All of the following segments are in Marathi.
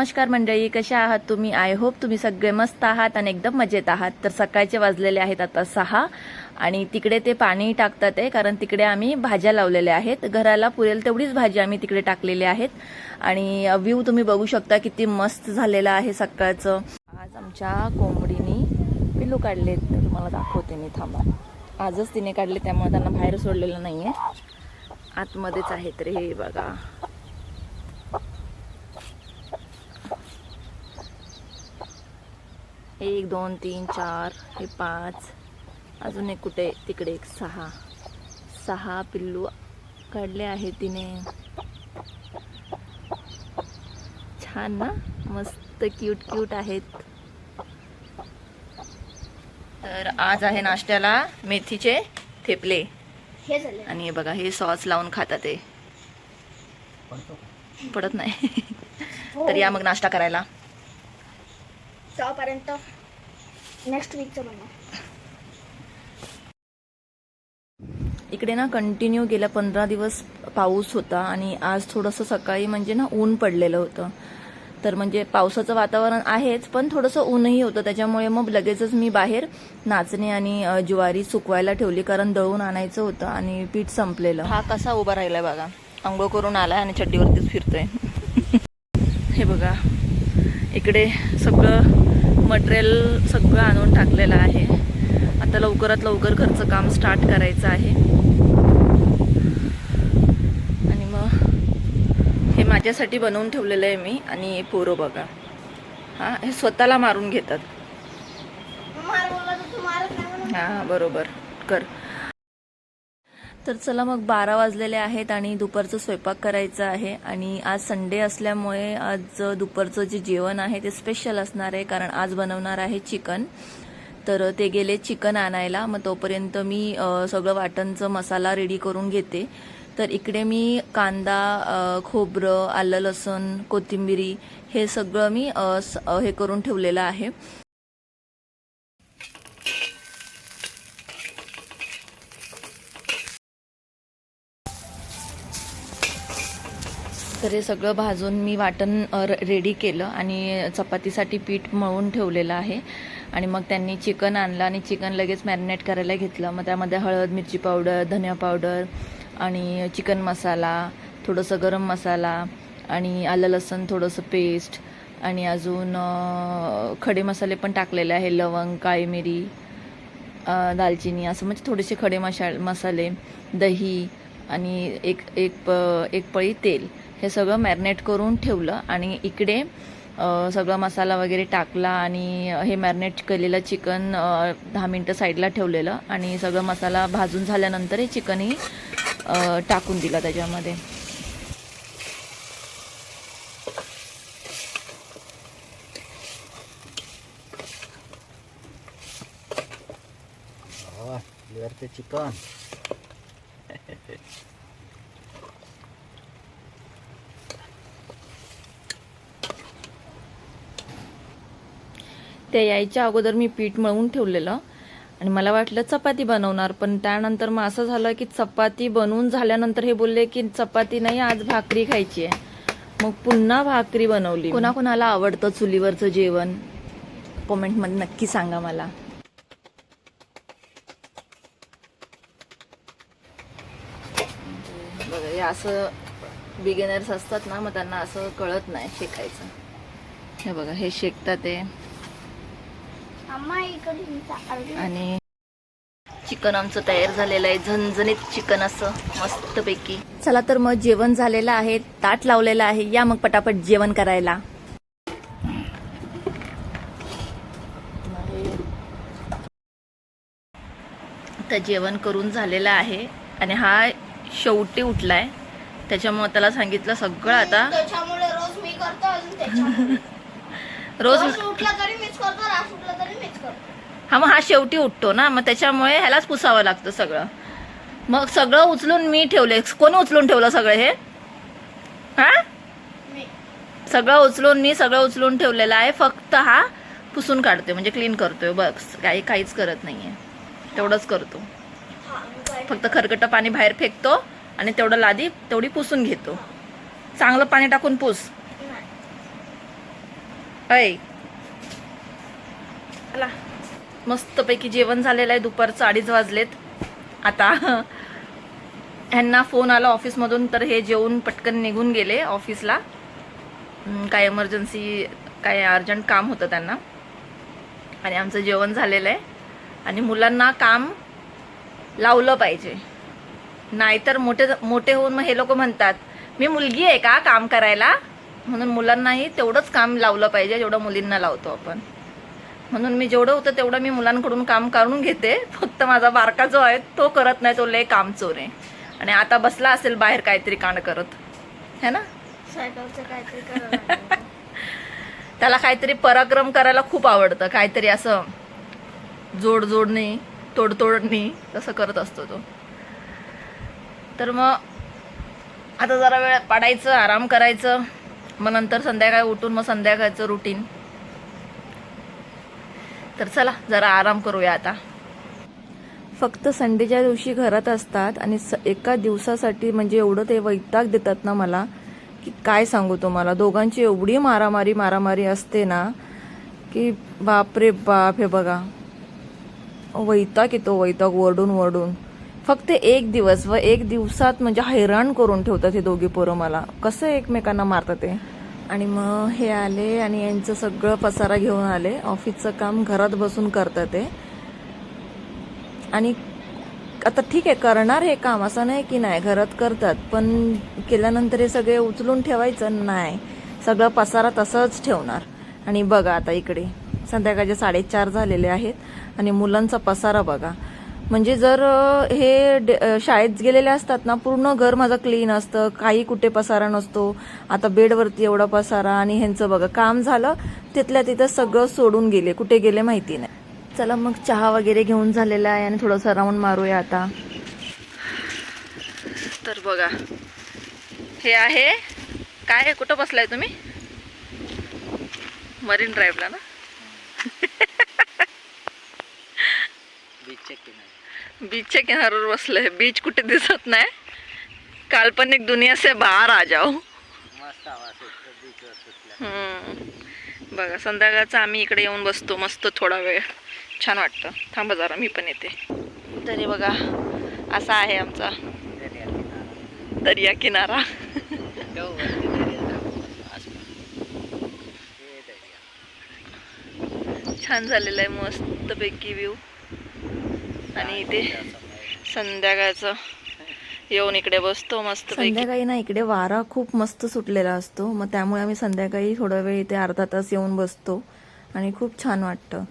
नमस्कार मंडळी कशा आहात तुम्ही? आय होप तुम्ही सगळे मस्त आहात आणि एकदम मजेत आहात. तर सकाळचे वाजलेले आहेत आता सहा आणि तिकडे ते पाणी टाकतात आहे कारण तिकडे आम्ही भाज्या लावलेल्या आहेत. घराला पुरेल तेवढीच भाजी आम्ही तिकडे टाकलेली आहेत. आणि व्ह्यू तुम्ही बघू शकता किती मस्त झालेलं आहे सकाळचं. आज आमच्या कोंबडीनी पिल्लू काढले तुम्हाला दाखवते मी थांबा. आजच तिने काढले त्यामुळे त्यांना बाहेर सोडलेलं नाहीये. आतमध्येच आहेत रे हे बघा. एक दोन तीन चार हे पाच. अजून एक कुठे? तिकडे एक सहा. सहा पिल्लू काढले आहे तिने. छान ना? मस्त क्यूट क्यूट आहेत. तर आज आहे नाश्त्याला मेथीचे थेपले. हे आणि हे बघा हे सॉस लावून खातात ते. पडत नाही. तर या मग नाश्ता करायला. तेव्हापर्यंत नेक्स्ट वीकचं बनवा इकडे ना कंटिन्यू गेल्या पंधरा दिवस पाऊस होता आणि आज थोडंसं सकाळी म्हणजे ना ऊन पडलेलं होतं. तर म्हणजे पावसाचं वातावरण आहेच पण थोडंसं ऊनही होतं. त्याच्यामुळे मग लगेचच मी बाहेर नाचणे आणि ज्वारी सुकवायला ठेवली कारण दळून आणायचं होतं आणि पीठ संपलेलं. हा कसा उभा राहिलाय बघा. आंघोळ करून आलाय आणि चड्डीवरतीच फिरतोय. हे बघा. इकडे सगळं मटेरियल सगळं आणून टाकलेलं आहे. आता लवकरात लवकर घरचं काम स्टार्ट करायचं आहे. आणि मग हे माझ्यासाठी बनवून ठेवलेलं आहे मी आणि हे पोरं बघा. हा हे स्वतःला मारून घेतात. हा बरोबर. कर. तर चला मग बारा वाजलेले आहेत आणि दुपारचं स्वयंपाक करायचं आहे. आणि आज संडे असल्यामुळे आज दुपारचं जे जेवण आहे ते स्पेशल असणार आहे कारण आज बनवणार आहे चिकन तर ते गेले चिकन आणायला. मग तोपर्यंत मी सगळं वाटणचं मसाला रेडी करून घेते. तर इकडे मी कांदा खोबरं आलं लसूण कोथिंबिरी हे सगळं मी हे करून ठेवलेलं आहे. तर हे सगळं भाजून मी वाटण र- रेडी केलं आणि चपातीसाठी पीठ मळून ठेवलेलं आहे. आणि मग त्यांनी चिकन आणलं आणि चिकन लगेच मॅरिनेट करायला घेतलं. मग त्यामध्ये हळद मिरची पावडर धनिया पावडर आणि चिकन मसाला थोडंसं गरम मसाला आणि आलं लसण थोडंसं पेस्ट आणि अजून खडे मसाले पण टाकलेले आहे. लवंग काळी मिरी दालचिनी असं म्हणजे थोडेसे खडे मशा मसाले दही आणि एक एक प एक पळी तेल. हे सगळं मॅरिनेट करून ठेवलं आणि इकडे सगळं सगळा मसाला वगैरे टाकला आणि हे मॅरिनेट केलेलं चिकन दहा मिनटं साईडला ठेवलेलं आणि सगळं मसाला भाजून झाल्यानंतर हे चिकनही टाकून दिलं त्याच्यामध्ये. चिकन. त्या यायच्या अगोदर मी पीठ मळून ठेवलेलं. आणि मला वाटलं चपाती बनवणार पण त्यानंतर मग असं झालं की चपाती बनवून झाल्यानंतर हे बोलले की चपाती नाही आज भाकरी खायची आहे. मग पुन्हा भाकरी बनवली कोणाकोणाला आवडतं चुलीवरचं जेवण? कॉमेंटमध्ये नक्की सांगा मला. बघा असं बिगिनर्स असतात ना मग त्यांना असं कळत नाही शेकायचं. हे बघा हे शेकतात ते अम्मा इकडे ही चालली. आणि चिकन आमचं तयार झालेलं आहे. झणझणीत चिकन असं मस्तपैकी. चला तर मग जेवण झालेलं आहे. ताट लावलेलं आहे. या मग पटापट जेवण करायला. तर जेवण करून झालेलं आहे. आणि हा शेवटी उठलाय. त्याच्यामुळे त्याला सांगितलं सगळं आता. त्याच्यामुळे. रोज उठला तरी मीच करतो रास उठला तरी मीच करतो. हा मग हा शेवटी उठतो ना मग त्याच्यामुळे ह्यालाच पुसावं लागतं सगळं. मग सगळं उचलून मी ठेवले. कोण उचलून ठेवलं सगळं हे? हा? सगळं उचलून मी सगळं उचलून ठेवलेलं आहे. फक्त हा पुसून काढतोय म्हणजे क्लीन करतोय. बस काही काहीच करत नाहीये. तेवढंच करतो. फक्त. खरकटं पाणी बाहेर फेकतो आणि तेवढं लादी तेवढी पुसून घेतो. चांगलं पाणी टाकून पुस. ऐ. चला. मस्तपैकी जेवण झालेलं आहे. दुपारचं अडीच वाजलेत. आता ह्यांना फोन आला ऑफिसमधून तर हे जेवून पटकन निघून गेले ऑफिसला. काय इमर्जन्सी काय अर्जंट काम होतं त्यांना. आणि आमचं जेवण झालेलं आहे. आणि मुलांना काम लावलं पाहिजे. नाहीतर मोठे मोठे होऊन मग हे लोक म्हणतात मी मुलगी आहे का काम करायला? म्हणून मुलांनाही तेवढंच काम लावलं पाहिजे जेवढं मुलींना लावतो आपण. म्हणून मी जेवढं होतं तेवढं मी मुलांकडून काम करून घेते. फक्त माझा बारका जो आहे तो करत नाही तो लय काम चोर. आहे आणि आता बसला असेल बाहेर काहीतरी कांड करत. है ना. त्याला काहीतरी पराक्रम करायला खूप आवडतं. काहीतरी असं जोड जोडणी तोडतोडणी तसं करत असतो तो. तर मग आता जरा वेळ पाडायचं आराम करायचं. मग नंतर संध्याकाळी उठून मग संध्याकाळचं रुटीन तर चला जरा आराम करूया आता. फक्त संडेच्या दिवशी घरात असतात आणि स एका दिवसासाठी म्हणजे एवढं ते वैताग देतात ना मला की काय सांगू तुम्हाला? दोघांची एवढी मारामारी मारामारी असते ना की बापरे बाप हे बघा. वैताग येतो वैताग वरडून वरडून फक्त एक दिवस व एक दिवसात म्हणजे हैराण करून ठेवतात हे दोघी पोरं मला. कसं एकमेकांना मारतात ते? आणि मग हे आले आणि यांचं सगळं पसारा घेऊन आले. ऑफिसचं काम घरात बसून करतं ते. आणि आता ठीक आहे करणार हे काम. असं नाही की नाही घरात करतात. पण केल्यानंतर हे सगळे उचलून ठेवायचं नाही. सगळं पसारा तसंच ठेवणार. आणि बघा आता इकडे संध्याकाळचे साडेचार झालेले आहेत आणि मुलांचा पसारा बघा. म्हणजे जर हे डे- शाळेत गेलेले असतात ना पूर्ण घर माझं क्लीन असतं काही कुठे पसारा नसतो आता बेडवरती एवढा पसारा आणि ह्यांचं बघा काम झालं तिथल्या तिथं सगळं सोडून गेले कुठे गेले माहिती नाही. चला मग चहा वगैरे घेऊन झालेला आहे आणि थोडंसं राऊंड मारूया आता. तर बघा हे आहे काय आहे कुठं बसलाय तुम्ही? मरीन ड्राईव्हला ना? बीचच्या किनारी बीचच्या किनाऱ्यावर बसलंय. बीच कुठे दिसत नाही. काल्पनिक दुनिया से बाहेर आ जाओ. हम्म. बघा संध्याकाळचं आम्ही इकडे येऊन बसतो मस्त थोडा वेळ. छान वाटतं. थांबा जरा मी पण येते. तरी बघा असा आहे आमचा दर्या किनारा. छान झालेला आहे मस्तपैकी व्ह्यू आणि इथे संध्याकाळचं येऊन इकडे बसतो मस्त संध्याकाळी ना इकडे वारा खूप मस्त सुटलेला असतो. मग त्यामुळे आम्ही संध्याकाळी थोडा वेळ इथे अर्धा तास येऊन बसतो आणि खूप छान वाटतं.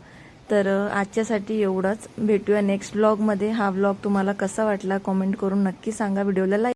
तर आजच्यासाठी एवढंच. भेटूया नेक्स्ट ब्लॉगमध्ये हा ब्लॉग तुम्हाला कसा वाटला कॉमेंट करून नक्की सांगा. व्हिडिओला लाईक